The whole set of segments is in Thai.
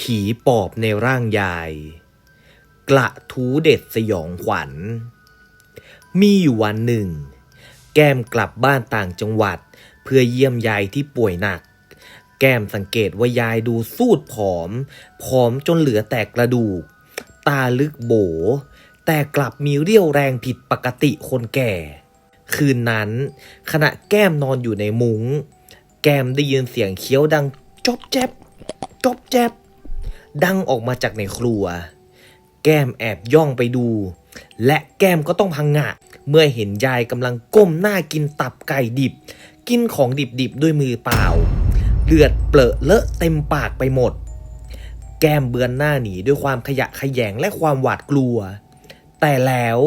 ผีปอบในร่างยาย กระทูเด็ดสยองขวัญ มีอยู่วันหนึ่ง แก้มกลับบ้านต่างจังหวัด เพื่อเยี่ยมยายที่ป่วยหนัก แก้มสังเกตว่ายายดูสูดผอม ผอมจนเหลือแต่กระดูก ตาลึกโบ แต่กลับมีเรี่ยวแรงผิดปกติคนแก่ คืนนั้นขณะแก้มนอนอยู่ในมุง้ง แก้มได้ยินเสียงเคี้ยวดังจบแจ๊บจบแจ๊บ ดังออกมาจากในครัว แก้มแอบย่องไปดู และแก้มก็ต้องพังงะ เมื่อเห็นยายกำลังก้มหน้ากินตับไก่ดิบ กินของดิบๆด้วยมือเปล่า เลือดเปลอะเลอะเต็มปากไปหมด แก้มเบือนหน้าหนีด้วยความขยะแขยงและความหวาดกลัว แต่แล้ว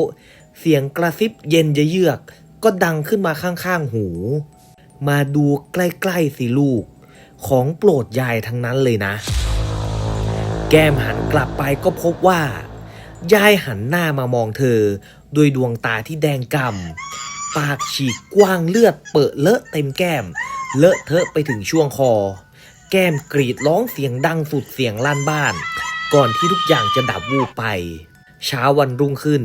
เสียงกระซิบเย็นเยือกก็ดังขึ้นมาข้างๆหู มาดูใกล้ๆสิลูก ของโปรดยายทั้งนั้นเลยนะ แก้มหันกลับไปก็พบว่า ยายหันหน้ามามองเธอ ด้วยดวงตาที่แดงกำปากฉีกกว้างเลือดเปอะเลอะเต็มแก้ม เลอะเทอะไปถึงช่วงคอ แก้มกรีดร้องเสียงดังสุดเสียงลั่นบ้าน ก่อนที่ทุกอย่างจะดับวูบไป เช้าวันรุ่งขึ้น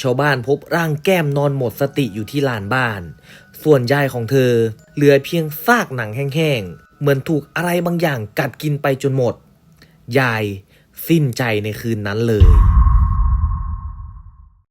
ชาวบ้านพบร่างแก้มนอนหมดสติอยู่ที่ลานบ้าน ส่วนยายของเธอ เหลือเพียงซากหนังแห้งๆเหมือนถูกอะไรบางอย่างกัดกินไปจนหมด ยายสิ้นใจในคืนนั้นเลย